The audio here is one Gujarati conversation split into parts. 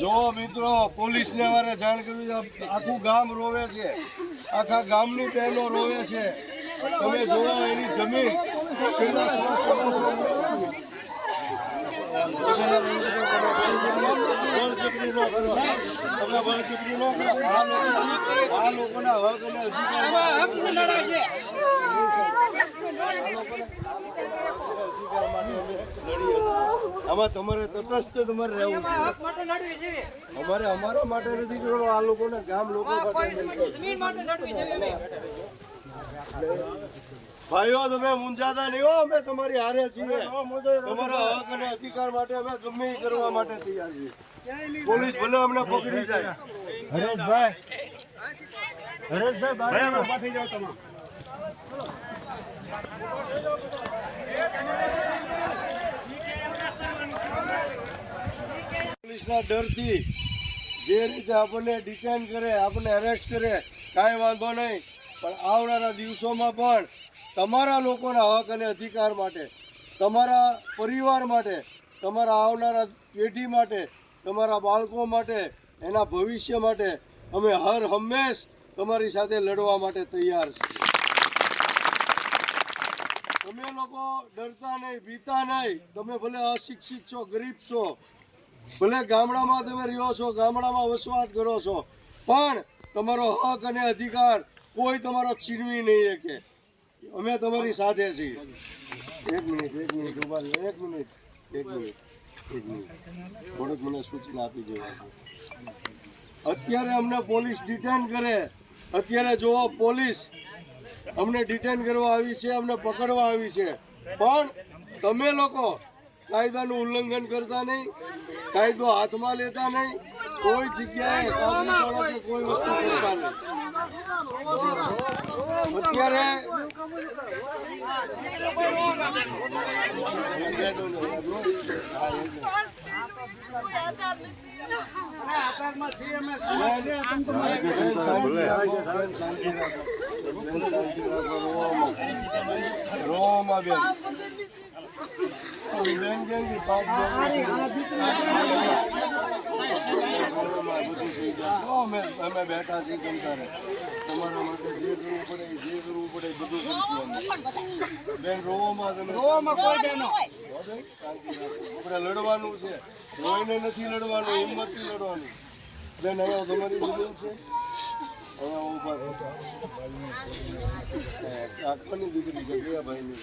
જો મિત્રો પોલીસને અમારે જાણ કરવી આખું ગામ રોવે છે. આખા ગામની બહેનો રોવે છે. તમે જોવો એની જમીન. છેલ્લા સો સો બળજબરી ન કરો તમે બળજબરી ન કરો આ લોકોના આ લોકોના હક અને આમાં તમારે તટસ્થ તમારે રહેવું અમારે અમારા માટે નથી જોડો આ લોકોને ગામ લોકો માટે ભાઈઓ તમે મુંજાતા નહીં હો. અમે તમારી હારે છીએ. તમારા હક અને અધિકાર માટે અમે ગમે કરવા માટે તૈયાર છીએ. પોલીસ ભલે અમને પકડી જાય. પોલીસના ડરથી જે રીતે આપણને ડિટેન કરે આપણને અરેસ્ટ કરે કાંઈ વાંધો નહીં. પણ આવનારા દિવસોમાં પણ તમારા લોકોના હક અને અધિકાર માટે, તમારા પરિવાર માટે, તમારા આવનારા પેઢી માટે, તમારા બાળકો માટે, એના ભવિષ્ય માટે અમે હર હંમેશ તમારી સાથે લડવા માટે તૈયાર છીએ. તમે લોકો ડરતા નહીં બીતા નહીં. તમે ભલે અશિક્ષિત છો, ગરીબ છો, ભલે ગામડામાં તમે રહ્યો છો, ગામડામાં વસવાટ કરો છો, પણ તમારો હક અને અધિકાર કોઈ તમારો છીનવી નહીં શકે. અમે તમારી સાથે છીએ. એક મિનિટ એક મિનિટ, ઊભા એક મિનિટ એક મિનિટ એક મિનિટ. થોડુંક મને સૂચના આપી દેવા અત્યારે અમને પોલીસ ડિટેન કરે. અત્યારે જોવો, પોલીસ અમને ડિટેન કરવા આવી છે, અમને પકડવા આવી છે. પણ તમે લોકો કાયદાનું ઉલ્લંઘન કરતા નહીં, કાયદો હાથમાં લેતા નહીં, કોઈ જગ્યાએ કાબુ ચાલો કે કોઈ વસ્તુ કરતા નહીં. અત્યારે રોમાં બેન બેન કેમ કે પાંચ બેન અમે બેઠા છીએ તમારા માટે જે કરવું પડે બધું કરશું બેન રોવામાં તમે રોવામાં લડવાનું છે? રોઈને નથી લડવાનું હિંમતથી લડવાનું બેન અહીંયા તમારી જરૂર છે અહીંયા ઊભા થતા આખવાની દીકરી જગ્યા ભાઈની.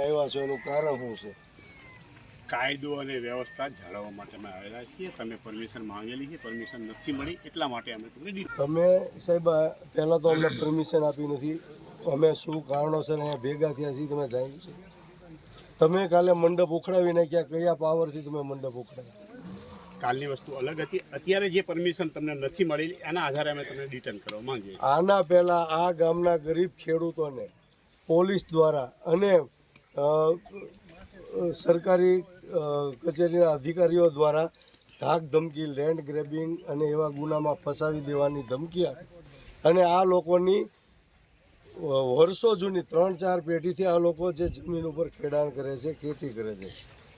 આવ્યા છો એનું કારણ શું છે? કાયદો અને વ્યવસ્થા જાળવવા માટે અમે આવેલા છીએ. તમે પરમિશન માંગેલી છે પરમિશન નથી મળી એટલા માટે અમે તમને તમે સાહેબ પહેલાં તો અમને પરમિશન આપી નથી. અમે શું કારણોસર અહીંયા ભેગા થયા છીએ તમે જાણ્યું છે? તમે કાલે મંડપ ઉખડાવી નાખ્યા કયા પાવરથી તમે મંડપ ઉખડાવ્યા? કાલની વસ્તુ અલગ હતી. અત્યારે જે પરમિશન તમને નથી મળેલી એના આધારે અમે તમને રિટર્ન કરવા માંગીએ આના પહેલાં આ ગામના ગરીબ ખેડૂતોને પોલીસ દ્વારા અને સરકારી કચેરીના અધિકારીઓ દ્વારા ધાક ધમકી લેન્ડ ગ્રેબિંગ અને એવા ગુનામાં ફસાવી દેવાની ધમકી આપી. અને આ લોકોની વર્ષો જૂની, ત્રણ, ચાર પેઢીથી આ લોકો જે જમીન ઉપર ખેડાણ કરે છે, ખેતી કરે છે,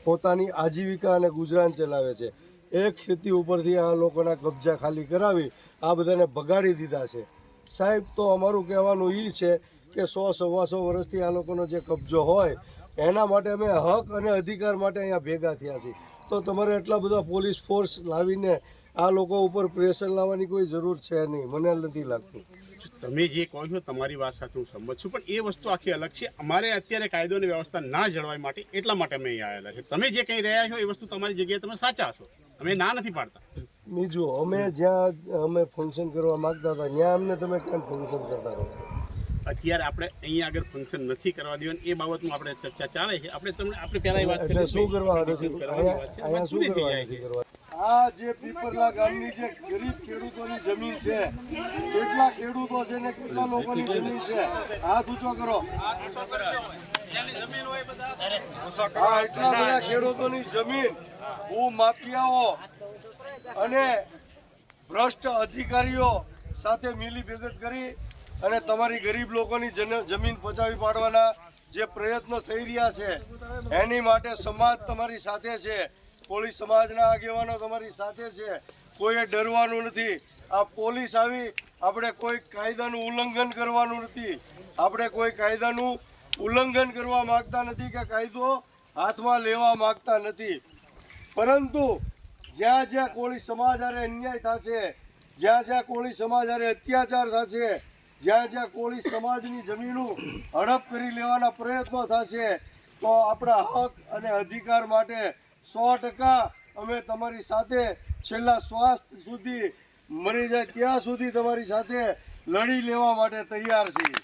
પોતાની આજીવિકા અને ગુજરાન ચલાવે છે. એ ખેતી ઉપરથી આ લોકોના કબજા ખાલી કરાવી આ બધાને બગાડી દીધા છે. સાહેબ, તો અમારું કહેવાનું એ છે કે સો સવાસો વર્ષથી આ લોકોનો જે કબજો હોય, એના માટે અમે હક અને અધિકાર માટે અહીંયા ભેગા થયા છીએ. તો તમારે એટલા બધા પોલીસ ફોર્સ લાવીને આ લોકો ઉપર પ્રેશર લાવવાની કોઈ જરૂર છે નહીં, મને નથી લાગતું. તમે જે કહો છો તમારી વાત સાથે હું સંમત છું. પણ એ વસ્તુ આખી અલગ છે. અમારે અત્યારે કાયદો અને વ્યવસ્થા ના જળવાય માટે એટલા માટે અમે અહીં આવેલા છે. તમે જે કહી રહ્યા છો એ વસ્તુ તમારી જગ્યાએ તમે સાચા છો. અમે ના નથી પાડતા. બીજું અમે જ્યાં અમે ફંક્શન કરવા માંગતા હતા ત્યાં અમને તમે કેમ ફંક્શન કરતા રહો અત્યારે આપણે અહીંયા આગળ ફંક્શન નથી કરવા દેવાનું. એ બાબતમાં આપણે ચર્ચા ચાલે છે. આપણે તમને આપણે પહેલાં એ વાત શું કરવા નથી. અહીંયા અહીંયા શું થઈ કરવા જાય નથી છે. કરવા આ જે પીપરલા ગામની જે ગરીબ ખેડૂતોની જમીન છે, કેટલા ખેડૂતો છે ને કેટલા લોકોની જમીન છે હાથ ઊંચો કરો. હા એટલા બધા ખેડૂતોની જમીન, હું માફિયાઓ અને ભ્રષ્ટ અધિકારીઓ સાથે મિલી ભેગત કરી અને તમારી ગરીબ લોકોની જમીન પચાવી પાડવાના જે પ્રયત્નો થઈ રહ્યા છે, એની માટે સમાજ તમારી સાથે છે. કોળી સમાજના આગેવાનો તમારી સાથે છે. કોઈએ ડરવાનું નથી. આ પોલીસ આવી આપણે કોઈ કાયદાનું ઉલ્લંઘન કરવાનું નથી. આપણે કોઈ કાયદાનું ઉલ્લંઘન કરવા માગતા નથી કે કાયદો હાથમાં લેવા માગતા નથી. પરંતુ જ્યાં જ્યાં કોળી સમાજ હારે અન્યાય થશે, જ્યાં જ્યાં કોળી સમાજ હારે અત્યાચાર થશે, જ્યાં જ્યાં કોળી સમાજની જમીનો હડપ કરી લેવાના પ્રયત્નો થશે, તો આપણા હક અને અધિકાર માટે સો ટકા અમે તમારી સાથે છેલ્લા સ્વાસ્થ્ય સુધી મરી જાય ત્યાં સુધી તમારી સાથે લડી લેવા માટે તૈયાર છીએ.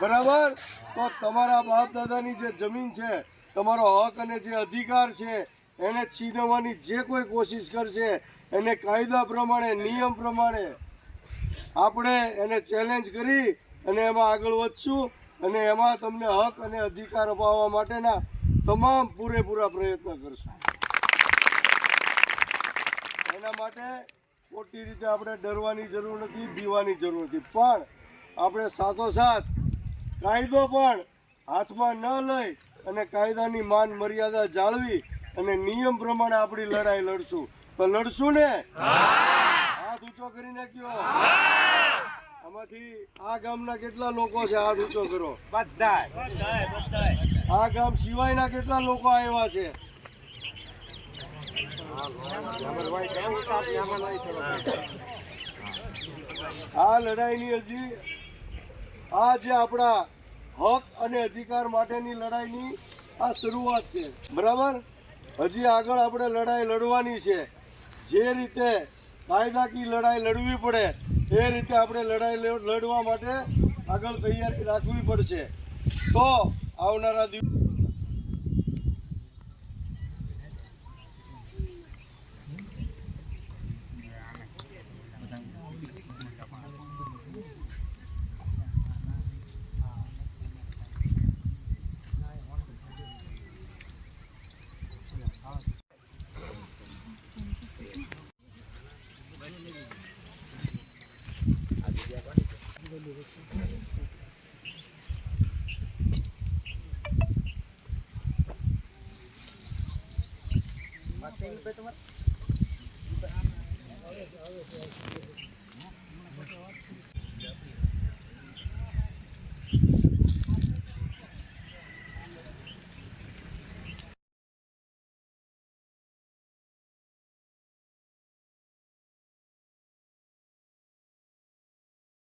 બરાબર? તો તમારા બાપ દાદાની જે જમીન છે, તમારો હક અને જે અધિકાર છે, એને છીનવવાની જે કોઈ કોશિશ કરશે, એને કાયદા પ્રમાણે, નિયમ પ્રમાણે આપણે એને ચેલેન્જ કરી અને એમાં આગળ વધશું અને એમાં તમને હક અને અધિકાર અપાવવા માટેના તમામ પૂરેપૂરા પ્રયત્ન કરશું. એના માટે ખોટી રીતે આપણે ડરવાની જરૂર નથી બીવાની જરૂર નથી. પણ આપણે સાથોસાથ કાયદો પણ હાથમાં ન લઈ અને કાયદાની માન મર્યાદા જાળવી અને નિયમ પ્રમાણે આપણી લડાઈ લડશું. તો લડશું ને? હાથ ઊંચો કરી નાખ્યો. આમાંથી આ ગામના કેટલા લોકો છે હાથ ઊંચો કરો? બધા આ ગામ સિવાયના કેટલા લોકો આવ્યા છે? આ લડાઈની હજી આ જે આપણા હક અને અધિકાર માટેની લડાઈની આ શરૂઆત છે. બરાબર? હજી આગળ આપણે લડાઈ લડવાની છે. જે રીતે કાયદાકી લડાઈ લડવી પડે. એ રીતે આપણે લડાઈ લડવા માટે આગળ તૈયારી રાખવી પડશે. તો આવનારા દિવસ Burası. Masih ingin betul-betul?